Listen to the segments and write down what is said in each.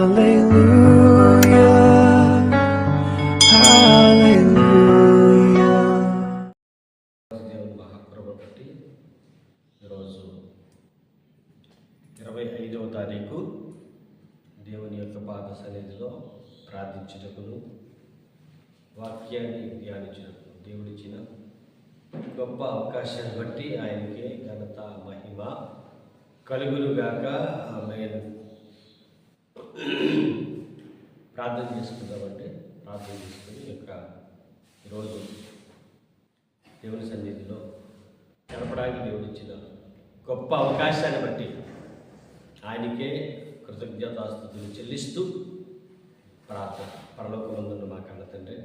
ఇరవై ఐదవ తారీఖు దేవుని యొక్క పాద సన్నిధిలో ప్రార్థించుటకును వాక్యాన్ని ధ్యానించుటకు దేవుడిచ్చిన గొప్ప అవకాశాన్ని బట్టి ఆయనకే ఘనత మహిమ కలుగులుగాక ఆమె ప్రార్థన చేసుకుందామంటే ప్రార్థన చేసుకుని యొక్క ఈరోజు దేవుని సన్నిధిలో గడపడానికి దేవుడు ఇచ్చిన గొప్ప అవకాశాన్ని బట్టి ఆయనకే కృతజ్ఞతాస్థుతులు చెల్లిస్తూ ప్రార్థన. పరలోకమందున్న మా కన్న తండ్రి.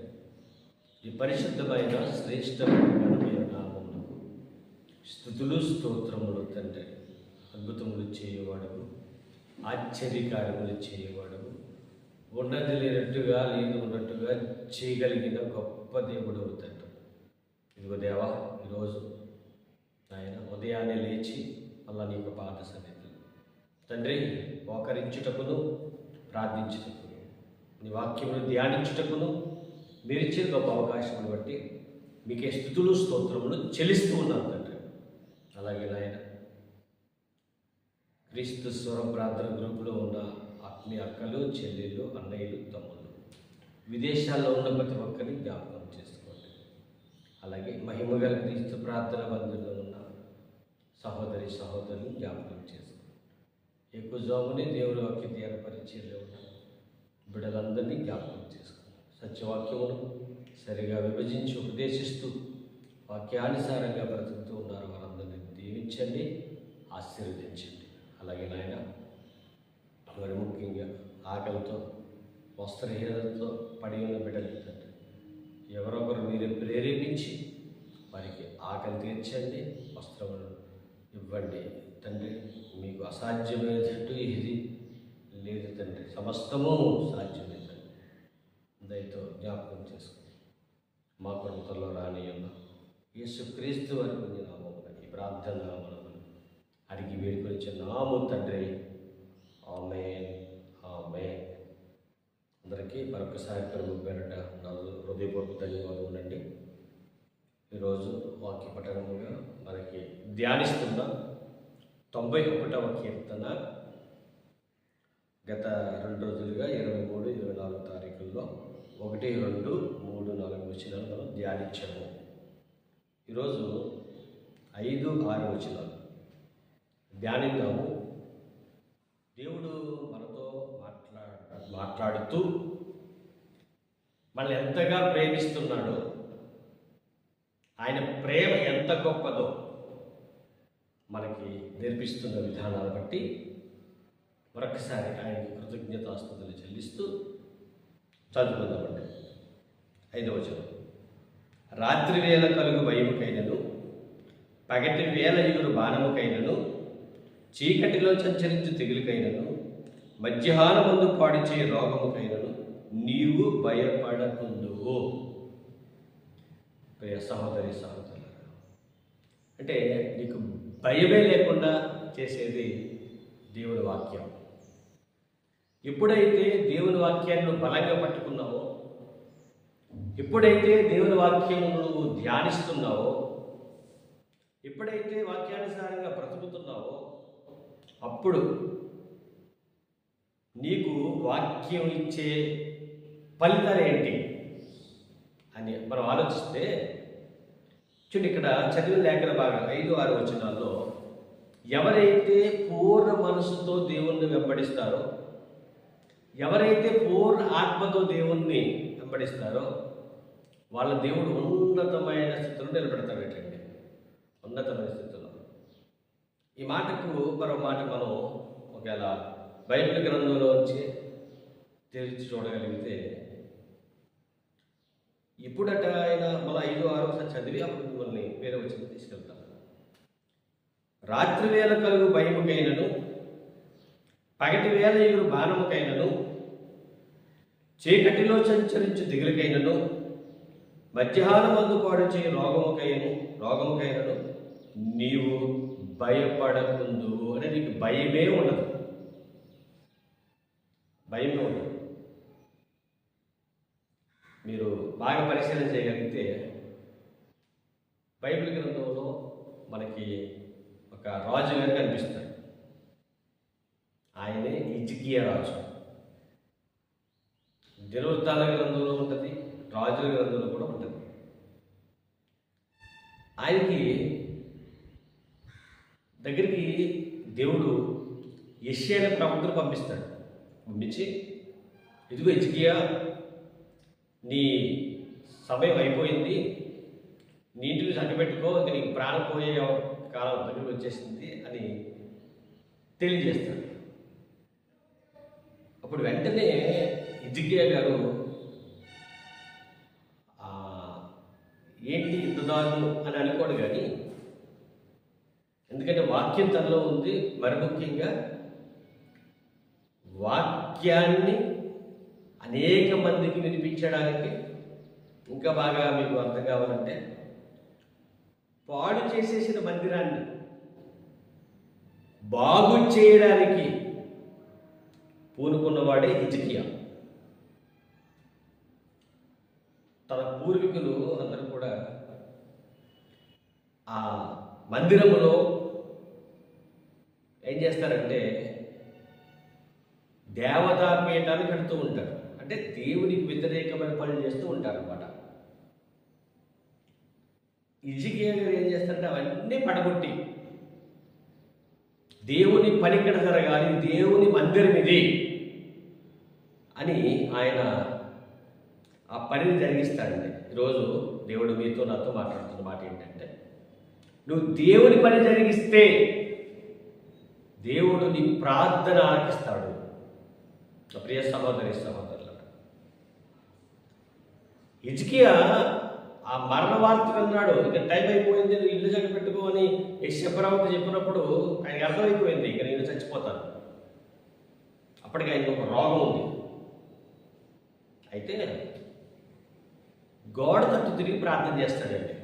ఈ పరిశుద్ధమైన శ్రేష్టమైన ఘనమైన నామమునకు స్థుతులు స్తోత్రములు తండ్రి. అద్భుతములు చేయవాడవు ఆశ్చర్యకార్యములు చేయవాడవు ఉన్నది లేనట్టుగా లేదు ఉన్నట్టుగా చేయగలిగిన గొప్ప దేవుడు అవుతాడు. ఇదిగో దేవా ఈరోజు ఆయన ఉదయాన్నే లేచి మళ్ళా నీకు పాత సన్నిధి తండ్రి మోకరించుటకును ప్రార్థించుటకును నీ వాక్యమును ధ్యానించుటకును మీరు ఇచ్చిన గొప్ప అవకాశం బట్టి మీకే స్థుతులు స్తోత్రములు చెలిస్తూ ఉన్నాను తండ్రి. అలాగే నాయన క్రీస్తు స్వర ప్రార్థన గ్రూపులో ఉన్న ఆత్మీయ అక్కలు చెల్లెళ్ళు అన్నయ్యలు తమ్ముళ్ళు. విదేశాల్లో ఉన్న ప్రతి ఒక్కరిని జ్ఞాపకం చేసుకోండి. అలాగే మహిమగల క్రీస్తు ప్రార్థన బంధువులో ఉన్న సహోదరి సహోదరులు జ్ఞాపకం చేసుకోండి. ఎక్కువ జోముని దేవుని వాక్య ధ్యాన ఉన్న బిడ్డలందరినీ జ్ఞాపకం చేసుకోండి. సత్యవాక్యమును సరిగా విభజించి ఉపదేశిస్తూ వాక్యానుసారంగా బ్రతుకుతూ ఉన్నారు వారందరినీ దీవించండి ఆశీర్వదించండి. అలాగే నాయన మరి ముఖ్యంగా ఆకలితో వస్త్రహీనతతో పడి ఉన్న బిడ్డలు తండ్రి ఎవరొకరు మీరు ప్రేరేపించి వారికి ఆకలి తీర్చండి వస్త్రములు ఇవ్వండి తండ్రి. మీకు అసాధ్యమైనట్టు ఇది లేదు తండ్రి. సమస్తము సాధ్యమే తండ్రి దయతో జ్ఞాపకం చేసుకోండి మా కొరతలో రాని ఉన్న యేసుక్రీస్తు వరకు కొన్ని నామమున ఈ ప్రార్థన అడిగి వేడుకొనిచ్చే నాము తండ్రి. ఆమె ఆమె అందరికీ మరొకసారి ప్రభు పేరట నా హృదయపూర్వక ధన్యవాదాలు ఉండండి. ఈరోజు వాక్య పఠనముగా మనకి ధ్యానిస్తున్న తొంభై ఒకటవ కీర్తన గత రెండు రోజులుగా ఇరవై మూడు ఇరవై నాలుగు తారీఖుల్లో ఒకటి రెండు మూడు నాలుగు వచనాలు మనం ధ్యానించాము. ఈరోజు ఐదు ఆరు వచనాలు. ధ్యానిద్దాము దేవుడు మనతో మాట్లా మాట్లాడుతూ మనల్ని ఎంతగా ప్రేమిస్తున్నాడో ఆయన ప్రేమ ఎంత గొప్పదో మనకి నేర్పిస్తున్న విధానాలు బట్టి మరొకసారి ఆయనకి కృతజ్ఞతాస్తుతులు చెల్లిస్తూ చదువుకుందామండి. ఐదవ చదువు. రాత్రి వేళ కలుగు భయముకైనను పగటి వేల ఎగురు బాణముకైనను చీకటిలో సంచరించు తెగులుకైనను మధ్యాహ్నమందు పాడిచే రోగముకైనను నీవు భయపడకుందువు ప్రియ సహోదరి సహోదరు అంటే నీకు భయమే లేకుండా చేసేది దేవుని వాక్యం. ఎప్పుడైతే దేవుని వాక్యాన్ని బలంగా పట్టుకున్నావో ఎప్పుడైతే దేవుని వాక్యం నువ్వు ధ్యానిస్తున్నావో ఎప్పుడైతే వాక్యానుసారంగా బ్రతుకుతున్నావో అప్పుడు నీకు వాక్యం ఇచ్చే ఫలితాలు ఏంటి అని మనం ఆలోచిస్తే చూడండి ఇక్కడ చదివిన లేఖన భాగం ఐదు ఆరు వచనాల్లో ఎవరైతే పూర్ణ మనసుతో దేవుణ్ణి వెంబడిస్తారో ఎవరైతే పూర్ణ ఆత్మతో దేవుణ్ణి వెంబడిస్తారో వాళ్ళ దేవుడు ఉన్నతమైన స్థితిలో నిలబెడతాడటండి ఉన్నతమైన స్థితిలో ఈ మాటకు మరో మాట మనం ఒకవేళ బైబిల్ గ్రంథంలో వచ్చి తెరిచి చూడగలిగితే ఇప్పుడట ఆయన మళ్ళీ ఐదు ఆరో ఒకసారి చదివి అప్పుడు మిమ్మల్ని వేరే వచ్చిన తీసుకెళ్తాను. రాత్రి వేళ కలుగు భయముకైనను పగటి వేల ఎగురు బాణముకైనను చీకటిలో సంచరించు దిగులకైనను మధ్యాహ్నం పాడు చేయి రోగముకైను రోగముకైనను నీవు భయపడకుందు అని నీకు భయమే ఉండదు. భయమే ఉంటుంది మీరు బాగా పరిశీలన చేయగలిగితే బైబిల్ గ్రంథంలో మనకి ఒక రాజు గారు కనిపిస్తాడు ఆయనే ఇజికియా రాజు. దినవృత్తాల గ్రంథంలో ఉంటుంది రాజుల గ్రంథంలో కూడా ఉంటుంది. ఆయనకి దగ్గరికి దేవుడు యష్యా అనే ప్రవక్తను పంపిస్తాడు. పంపించి ఇదిగో ఇజికియా నీ సమయం అయిపోయింది. నీ ఇంటికి చక్కబెట్టుకో నీకు ప్రాణం పోయే కాలం దగ్గరికి వచ్చేసింది అని తెలియజేస్తాడు. అప్పుడు వెంటనే ఇజికియా గారు ఏంటి ఇంత దారులు అని అనుకోడు కానీ ఎందుకంటే వాక్యం తనలో ఉంది. మరి ముఖ్యంగా వాక్యాన్ని అనేక మందికి వినిపించడానికి ఇంకా బాగా మీకు అర్థం కావాలంటే పాడు చేసేసిన మందిరాన్ని బాగు చేయడానికి పూనుకున్నవాడే హిజికియా. తన పూర్వీకులు అందరూ కూడా ఆ మందిరంలో చేస్తారంటే దేవతా పీఠాన్ని కడుతూ ఉంటారు. అంటే దేవునికి వ్యతిరేకమైన పనులు చేస్తూ ఉంటారు అనమాట ఇజికియా ఏం చేస్తారంటే అవన్నీ పడగొట్టి దేవుని పని ఇక్కడ జరగాలి దేవుని మందిరం ఇది అని ఆయన ఆ పనిని జరిగిస్తాడండి ఈరోజు దేవుడు మీతో నాతో మాట్లాడుతున్న మాట ఏంటంటే నువ్వు దేవుని పని జరిగిస్తే దేవుడు నీ ప్రార్థన ఆలకిస్తాడు ప్రియ సహోదరి సహోదరుల ఇజ్కియా ఆ మరణ వార్త విన్నాడు. ఇక టైం అయిపోయింది నువ్వు ఇల్లు చక్కపెట్టుకో అని యశ్యప్రవక్త చెప్పినప్పుడు ఆయనకి అర్థమైపోయింది ఇక నేను చచ్చిపోతాను. అప్పటికి ఆయనకు ఒక రోగం ఉంది. అయితే గోడ తట్టు తిరిగి ప్రార్థన చేస్తాడండి.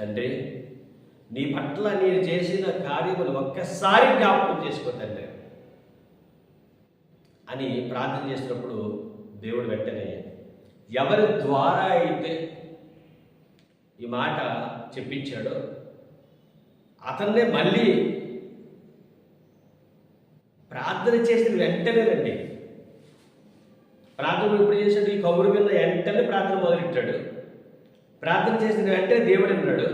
తండ్రి నీ పట్ల నేను చేసిన కార్యములు ఒక్కసారి జ్ఞాపకం చేసుకో తండ్రి అని ప్రార్థన చేసినప్పుడు దేవుడు వెంటనే ఎవరి ద్వారా అయితే ఈ మాట చెప్పించాడో అతన్నే మళ్ళీ ప్రార్థన చేసిన వెంటనేనండి ప్రార్థన ఎప్పుడు చేశాడు? ఈ కబురు విన్న వెంటనే ప్రార్థన మొదలెట్టాడు. ప్రార్థన చేసిన వెంటనే దేవుడు అన్నాడు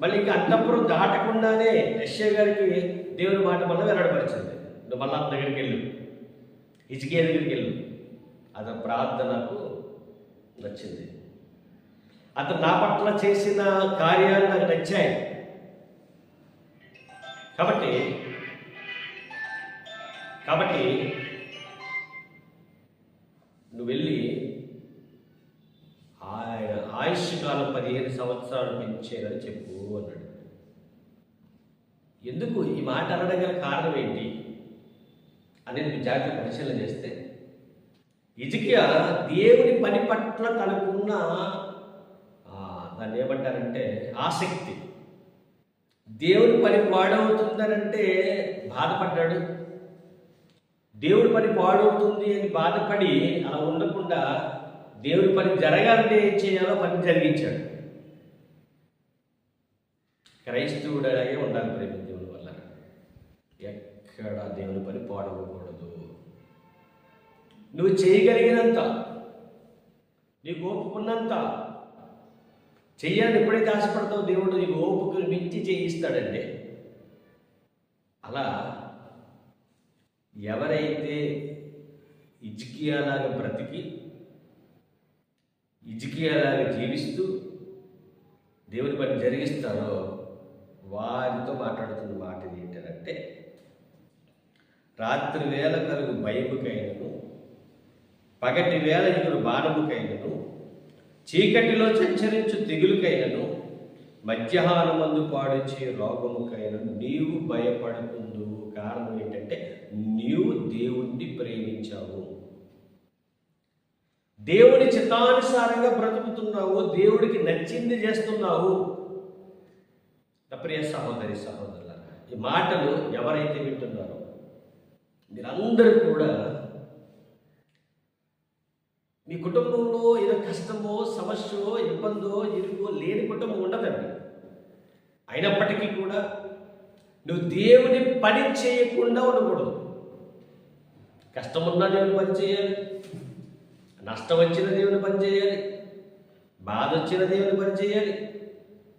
మళ్ళీ ఇంకా అంతపురం దాటకుండానే యశ్య గారికి దేవుని మాట మళ్ళీ వెల్లడపరిచింది. నువ్వు మళ్ళా దగ్గరికి వెళ్ళు. ఇజికే దగ్గరికి వెళ్ళు. అతని ప్రార్థనకు నచ్చింది. అతను నా పట్ల చేసిన కార్యాలు నాకు నచ్చాయి. కాబట్టి కాబట్టి నువ్వు వెళ్ళి ఆయన ఆయుష్ కాలం పదిహేను సంవత్సరాలు పెంచేదని చెప్పు అన్నాడు. ఎందుకు ఈ మాట అనడం గల కారణం ఏంటి? అనేది మీరు జాగ్రత్త పరిశీలన చేస్తే ఇజికియా దేవుని పని పట్ల తనకున్న దాన్ని ఏమంటారంటే ఆసక్తి. దేవుని పని పాడవుతుందనంటే బాధపడ్డాడు. దేవుడి పని పాడవుతుంది అని బాధపడి అలా ఉండకుండా దేవుడి పని జరగాలంటే ఏం చేయాలో పని జరిగించాడు. క్రైస్తవుడు అలాగే ఉండాలి ప్రేమ దేవుని వల్ల. ఎక్కడ దేవుని పని పాడవకూడదు. నువ్వు చేయగలిగినంత నీకు ఓపుకున్నంత చెయ్యాలని ఎప్పుడైతే ఆశపడతావు దేవుడు నీకు ఓపుకుని మించి చేయిస్తాడండి అలా ఎవరైతే ఇజ్కియాలాగా బ్రతికి ఇజికియాలాగా జీవిస్తూ దేవుని పని జరిగిస్తారో వారితో మాట్లాడుతున్న మాట ఏంటంటే రాత్రి వేళ కలుగు భయముకైనను పగటి వేళ ఎదురు బాణముకైనను చీకటిలో సంచరించు తెగులుకైనను మధ్యాహ్నమందు పాడించే రోగముకైనను నీవు భయపడకుందు కారణం ఏంటంటే నీవు దేవుణ్ణి ప్రేమించావు. దేవుని చిత్తానుసారంగా బ్రతుకుతున్నావు దేవుడికి నచ్చింది చేస్తున్నావు. ప్రియ సహోదరి సహోదరుల ఈ మాటలు ఎవరైతే వింటున్నారో మీరందరూ కూడా మీ కుటుంబంలో ఏదో కష్టమో సమస్యో ఇబ్బందో ఇరుగో లేని కుటుంబం ఉండదండి. అయినప్పటికీ కూడా నువ్వు దేవుని పని చేయకుండా ఉండకూడదు. కష్టం ఉన్నా దేవుని పని చేయాలి నష్టం వచ్చిన దేవుని పని చేయాలి. బాధ వచ్చిన దేవుని పని చేయాలి.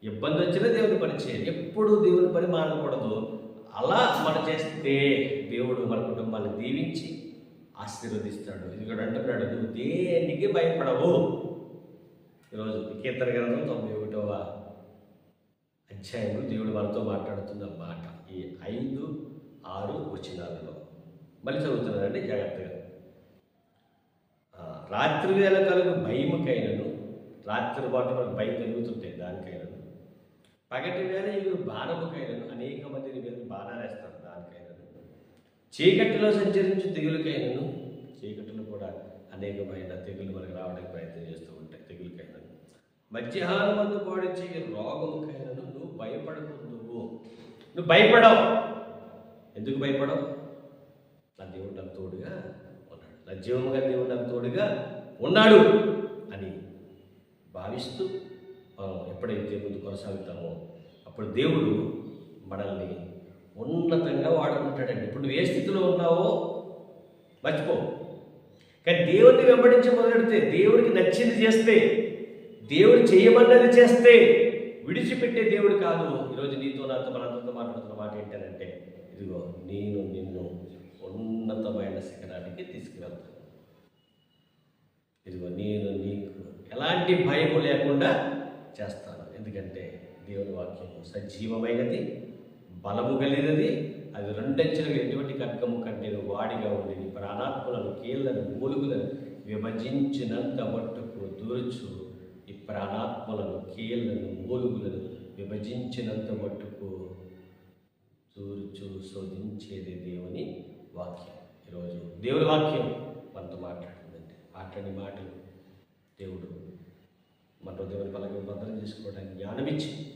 ఇబ్బంది వచ్చిన దేవుని పని చేయాలి. ఎప్పుడు దేవుని పని మానకూడదు. అలా మనం చేస్తే దేవుడు మన కుటుంబాన్ని దీవించి ఆశీర్వదిస్తాడు. ఇక్కడ అంటున్నాడు నువ్వు దేనికి భయపడవు? ఈరోజు కీర్తన గ్రంథం తొంభై ఒకటవ అధ్యాయంలో దేవుడు మనతో మాట్లాడుతున్న మాట ఈ ఐదు ఆరు వచనాలలో. మళ్ళీ చదువుతున్నారండి జాగ్రత్తగా. రాత్రి వేళ కలుగు భయముకైనను రాత్రి పాటు మనకు భయం కలుగుతుంటాయి దానికైనను. పగటి వేళ ఇవి బాణముకైనను అనేక మందిని మీద బాణాలేస్తారు దానికైనను. చీకటిలో సంచరించి తెగులకైనను చీకటిలో కూడా అనేకమైన తెగులు మనకు రావడానికి ప్రయత్నం చేస్తూ ఉంటాయి తెగులకైనను. మధ్యాహ్నం మందు పాడించే రోగముకైనను నువ్వు భయపడకుందువు నువ్వు భయపడవు. ఎందుకు భయపడవు? నా దేవుడు తోడుగా సజీవముగా దేవుడు నాకు తోడుగా ఉన్నాడు అని భావిస్తూ మనం ఎప్పుడైతే ముందు కొనసాగుతామో అప్పుడు దేవుడు మనల్ని ఉన్నతంగా వాడుకుంటాడండి. ఇప్పుడు నువ్వు ఏ స్థితిలో ఉన్నావో మర్చిపో. కానీ దేవుడిని వెంబడించి మొదలెడితే దేవుడికి నచ్చింది చేస్తే దేవుడు చేయమన్నది చేస్తే విడిచిపెట్టే దేవుడు కాదు. ఈరోజు నీతో నాతో మనందరితో మాట్లాడుతున్న మాట ఏంటంటే ఇదిగో నేను నిన్ను ఉన్నతమైన శిఖరానికి తీసుకువెళ్తాను ఇదిగో నేను నీకు ఎలాంటి భయము లేకుండా చేస్తాను. ఎందుకంటే దేవుని వాక్యం సజీవమైనది బలము కలిగినది అది రెండంచెలకు ఎటువంటి ఖడ్గము కంటే వాడిగా ఉండేది. ప్రాణాత్మలను కీళ్ళను మూలుగులను విభజించినంత మట్టుకు దూర్చు ఈ ప్రాణాత్మలను కీళ్ళను మూలుగులను విభజించినంత మట్టుకు దూర్చు శోధించేది దేవుని వాక్యం. ఈరోజు దేవుని వాక్యం మనతో మాట్లాడుతుందండి. మాట్లాడి మాటలు దేవుడు మన హృదయాన్ని బలంగా భద్రం చేసుకోవడానికి జ్ఞానం ఇచ్చి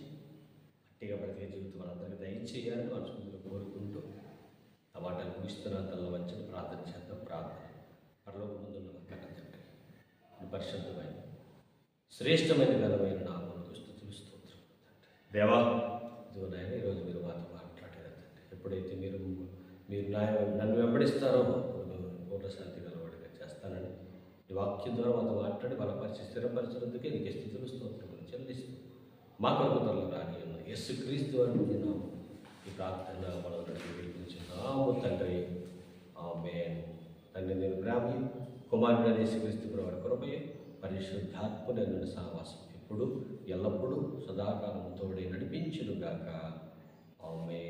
అట్టిగా బ్రతికే జీవితం మనందరికీ దయచేయాలని మనసుకుంటూ కోరుకుంటూ ఆ మాటలు ముగిస్తున్న తల్ల వచ్చి ప్రార్థన చేద్దాం. ప్రార్థన. పరలోక ముందున్న కన్న పరిశుద్ధమైన శ్రేష్టమైన ఘనమైన నామములకు స్తుతులు స్తోత్రం. దేవా ఇదిగో నాయన ఈరోజు మీరు మాతో మాట్లాడారు ఎప్పుడైతే మీరు మీరు నా నన్ను వెంబడిస్తారో పూర్ణ శాంతి కలవాడిగా చేస్తానని. ఈ వాక్యం ద్వారా మాతో మాట్లాడి బలపరిచి స్థిరపరిచినందుకే నీకు స్థితులు స్తోత్రములు చెల్లిస్తూ మా కొరకు తనలో రాని ఉన్న యస్సు క్రీస్తు అని నేను ఈ ప్రార్థన మనం పిలిపించున్నాము తండ్రి. ఆమె తండ్రి నేను గ్రామి కుమారుడు అనేసి క్రీస్తు వారి పరిశుద్ధాత్మని పరిశుద్ధాత్మన సహవాసం ఇప్పుడు ఎల్లప్పుడూ సదాకాలం తోడే నడిపించునుగాక. ఆమె